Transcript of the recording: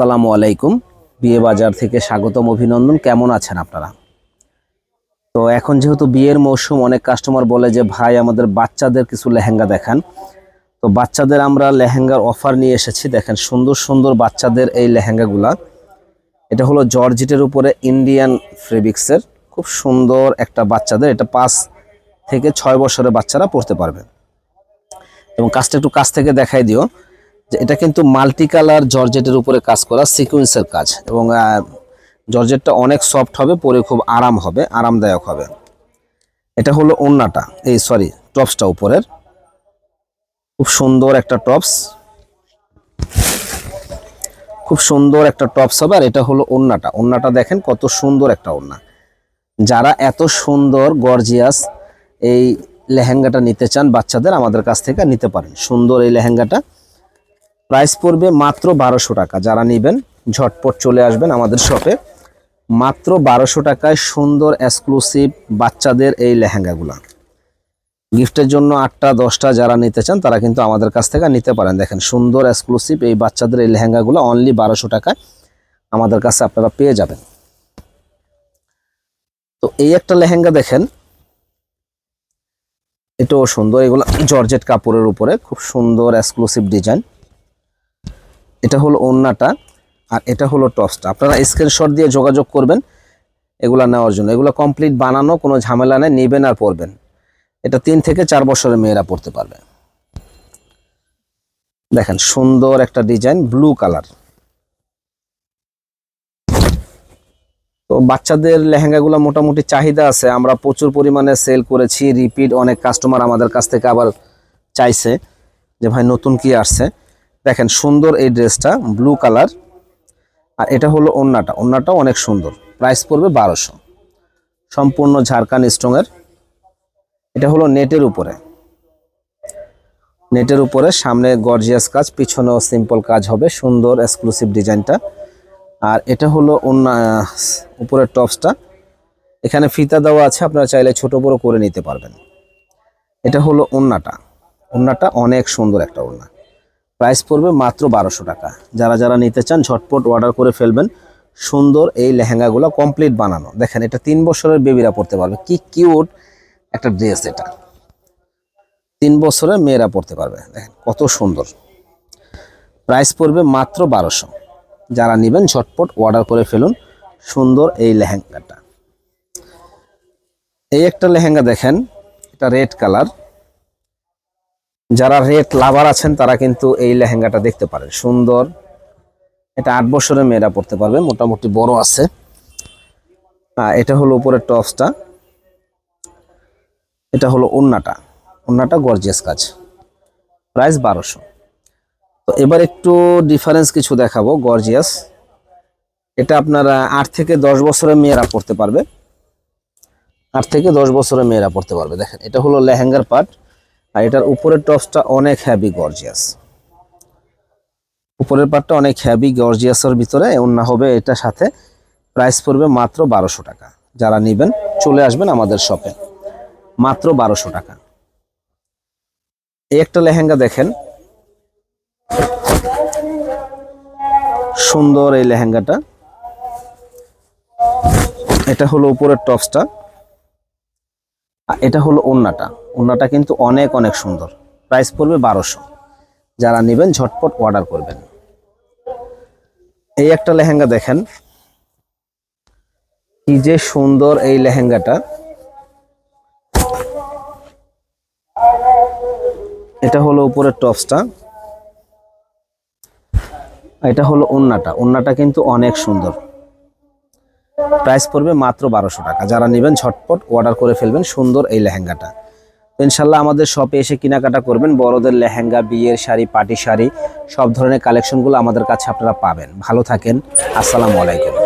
আসসালামু আলাইকুম। বিয়ে বাজার থেকে স্বাগতম, অভিনন্দন। কেমন আছেন আপনারা? তো এখন যেহেতু বিয়ের মৌসুম, অনেক কাস্টমার বলে যে, ভাই, আমাদের বাচ্চাদের কিছু লেহেঙ্গা দেখান। তো বাচ্চাদের আমরা লেহেঙ্গার অফার নিয়ে এসেছি। দেখেন, সুন্দর সুন্দর বাচ্চাদের এই লেহেঙ্গাগুলা। এটা হলো জর্জেটের উপরে ইন্ডিয়ান ফেব্রিক্সের খুব সুন্দর একটা বাচ্চাদের। এটা পাঁচ থেকে ছয় বছরের বাচ্চারা পড়তে পারবে। এবং কাজটা একটু কাছ থেকে দেখাই দিও। এটা কিন্তু মাল্টি কালার জর্জেটের উপরে কাজ করা সিকুয়েন্সের কাজ এবং জর্জেটটা অনেক সফট হবে, পরে খুব আরাম হবে, আরামদায়ক হবে। এটা হলো ওন্নাটা, এই সরি টপসটা উপরের। খুব সুন্দর একটা টপস। খুব সুন্দর একটা টপস হবে, আর এটা হলো ওন্নাটা। ওন্নাটা দেখেন কত সুন্দর একটা ওন্না। যারা এত সুন্দর গর্জিয়াস এই লেহেঙ্গাটা নিতে চান, বাচ্চাদের আমাদের কাছ থেকে নিতে পারেন। সুন্দর এই লেহেঙ্গাটা। প্রাইস পড়বে মাত্র বারোশো টাকা। যারা নেবেন, ঝটপট চলে আসবেন আমাদের শপে মাত্র বারোশো টাকায় সুন্দর এক্সক্লুসিভ বাচ্চাদের এই লেহেঙ্গাগুলো। গিফটের জন্য আটটা, দশটা যারা নিতে চান, তারা কিন্তু আমাদের কাছ থেকে নিতে পারেন। দেখেন, সুন্দর এক্সক্লুসিভ এই বাচ্চাদের এই লেহেঙ্গাগুলো অনলি বারোশো টাকায় আমাদের কাছে আপনারা পেয়ে যাবেন। তো এই একটা লেহেঙ্গা দেখেন। এটাও সুন্দর। এগুলো জর্জেট কাপড়ের উপরে, খুব সুন্দর এক্সক্লুসিভ ডিজাইন এটা হলো ওন্নাটা আর এটা হলো টপসটা আপনারা স্ক্রিনশট দিয়ে যোগাযোগ করবেন এগুলো নেওয়ার জন্য। এগুলো কমপ্লিট বানানো, কোনো ঝামেলা নেই, নেবেন আর পরবেন এটা তিন থেকে চার বছরের মেয়েরা পড়তে পারবে। দেখেন, সুন্দর একটা ডিজাইন ব্লু কালার তো বাচ্চাদের লেহেঙ্গাগুলো মোটামুটি চাহিদা আছে। আমরা প্রচুর পরিমাণে সেল করেছি রিপিট অনেক কাস্টমার আমাদের কাছ থেকে আবার চাইছে যে, ভাই, নতুন কি আসছে? দেখেন সুন্দর এই ড্রেসটা ব্লু কালার আর এটা হলো ওন্নাটা, ওন্নাটাও অনেক সুন্দর। প্রাইস পড়বে বারোশো। সম্পূর্ণ ঝাড়খান স্ট্রংয়ের এটা হলো নেটের উপরে। নেটের উপরে সামনে গর্জিয়াস কাজ, পিছনেও সিম্পল কাজ হবে, সুন্দর এক্সক্লুসিভ ডিজাইনটা। আর এটা হলো অন্য উপরের টপসটা। এখানে ফিতা দেওয়া আছে, আপনারা চাইলে ছোট বড় করে নিতে পারবেন। এটা হলো ওন্নাটা। ওন্নাটা অনেক সুন্দর একটা ওন্না। প্রাইস পড়বে মাত্র বারোশো টাকা। যারা যারা নিতে চান, ঝটপট অর্ডার করে ফেলবেন। সুন্দর এই লেহেঙ্গাগুলো কমপ্লিট বানানো। দেখেন, এটা তিন বছরের বেবিরা পড়তে পারবে। কি কিউট একটা ড্রেস এটা। তিন বছরের মেয়েরা পড়তে পারবে। দেখেন, কত সুন্দর। প্রাইস পড়বে মাত্র বারোশো। যারা নেবেন, ঝটপট অর্ডার করে ফেলুন সুন্দর এই লেহেঙ্গাটা। এই একটা লেহেঙ্গা দেখেন, এটা রেড কালার যারা রেড লাভার আছেন, তারা কিন্তু এই লেহেঙ্গাটা দেখতে পারেন। সুন্দর। এটা আট বছরের মেয়েরা পড়তে পারবে, মোটামুটি বড় আছে। এটা হলো উপরের টপসটা। এটা হলো ওন্নাটা। ওন্নাটা গর্জিয়াস কাজ। প্রাইস বারোশো। তো এবার একটু ডিফারেন্স কিছু দেখাবো, গর্জিয়াস। এটা আপনারা আট থেকে দশ বছরের মেয়েরা পড়তে পারবে। আট থেকে দশ বছরের মেয়েরা পড়তে পারবে, দেখেন। এটা হলো লেহেঙ্গার পার্ট আর এটার উপরের টপসটা অনেক হ্যাভি গর্জিয়াস উপরের পার্টটা অনেক হ্যাভি গর্জিয়াসের ভিতরে অন্য হবে এটার সাথে। প্রাইস পড়বে মাত্র বারোশো টাকা। যারা নেবেন, চলে আসবেন আমাদের শপে মাত্র বারোশো টাকা। এই একটা লেহেঙ্গা দেখেন। সুন্দর এই লেহেঙ্গাটা। এটা হলো উপরের টপসটা। এটা হলো ওন্নাটা। ওন্নাটা কিন্তু অনেক অনেক সুন্দর। প্রাইস পড়বে বারোশো। যারা নেবেন, ঝটপট অর্ডার করবেন। এই একটা লেহেঙ্গা দেখেন। কি যে সুন্দর এই লেহেঙ্গাটা। এটা হলো উপরের টপসটা। এটা হলো ওন্নাটা। ওন্নাটা কিন্তু অনেক সুন্দর। প্রাইস পড়বে মাত্র বারোশো টাকা। যারা নেবেন ঝটপট অর্ডার করে ফেলবেন সুন্দর এই লেহেঙ্গাটা। ইনশাল্লাহ আমাদের শপে এসে কেনাকাটা করবেন। বড়দের লেহেঙ্গা, বিয়ের শাড়ি পাটি শাড়ি, সব ধরনের কালেকশনগুলো আমাদের কাছে আপনারা পাবেন। ভালো থাকেন। আসসালামু আলাইকুম।